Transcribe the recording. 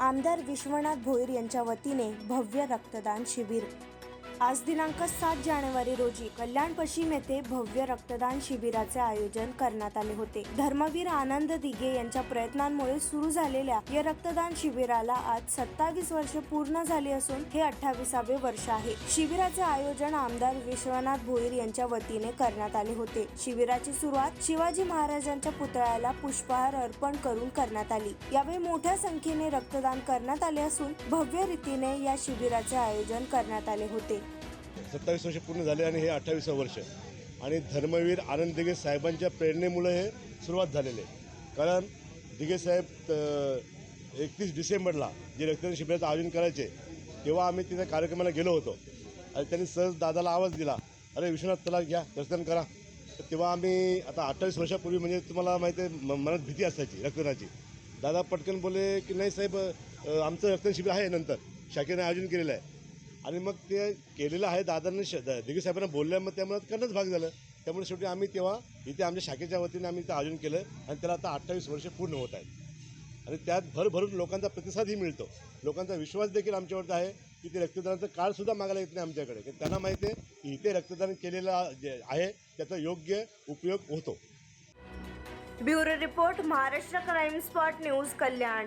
आमदार विश्वनाथ भोईर यांच्या वतीने भव्य रक्तदान शिबिर. आज दिनांक सात जानेवारी रोजी कल्याण पश्चिम येथे भव्य रक्तदान शिबिराचे आयोजन करण्यात आले होते. धर्मवीर आनंद दिघे यांच्या प्रयत्नांमुळे सुरू झालेल्या या रक्तदान शिबिराला आज सत्तावीस वर्ष पूर्ण झाली असून हे अठ्ठावीसावे वर्ष आहे. शिबिराचे आयोजन आमदार विश्वनाथ भोईर यांच्या वतीने करण्यात आले होते. शिबिराची सुरुवात शिवाजी महाराजांच्या पुतळ्याला पुष्पहार अर्पण करून करण्यात आली. यावेळी मोठ्या संख्येने रक्तदान करण्यात आले असून भव्य रीतीने या शिबिराचे आयोजन करण्यात आले होते. सत्तावीस वर्ष पूर्ण झाले आणि हे अठ्ठावीस वर्ष. आणि धर्मवीर आनंद दिघे साहेबांच्या प्रेरणेमुळे हे सुरुवात झालेले आहे. कारण दिघे साहेब एकतीस डिसेंबरला जे रक्तदान शिबिराचं आयोजन करायचे तेव्हा आम्ही तिथे कार्यक्रमाला गेलो होतो. आणि त्यांनी सहज दादाला आवाज दिला अरे विश्वनाथ चला घ्या रक्तदान करा. तेव्हा आम्ही आता अठ्ठावीस वर्षापूर्वी म्हणजे तुम्हाला माहिती आहे म- मनात भीती असायची रक्तदानाची. दादा पटकन बोलले की नाही साहेब आमचं रक्तदान शिबिर आहे नंतर. शाखेने आयोजन केलेलं आहे. आणि मग ते केलेलं आहे दादांनी श दिघे साहेबांना बोलल्या मग त्यामुळे करणंच भाग झालं. त्यामुळे शेवटी आम्ही तेव्हा इथे आमच्या शाखेच्या वतीने आम्ही इथं आयोजन केलं आणि त्याला आता अठ्ठावीस वर्ष पूर्ण होत आहेत. आणि त्यात भरभरून लोकांचा प्रतिसादही मिळतो. लोकांचा विश्वास देखील आमच्यावरती आहे की ते रक्तदानाचं कार्डसुद्धा मागायला येत नाही आमच्याकडे. की त्यांना माहिती आहे की इथे रक्तदान केलेलं जे आहे त्याचा योग्य उपयोग होतो. Bureau report Maharashtra crime spot news Kalyan.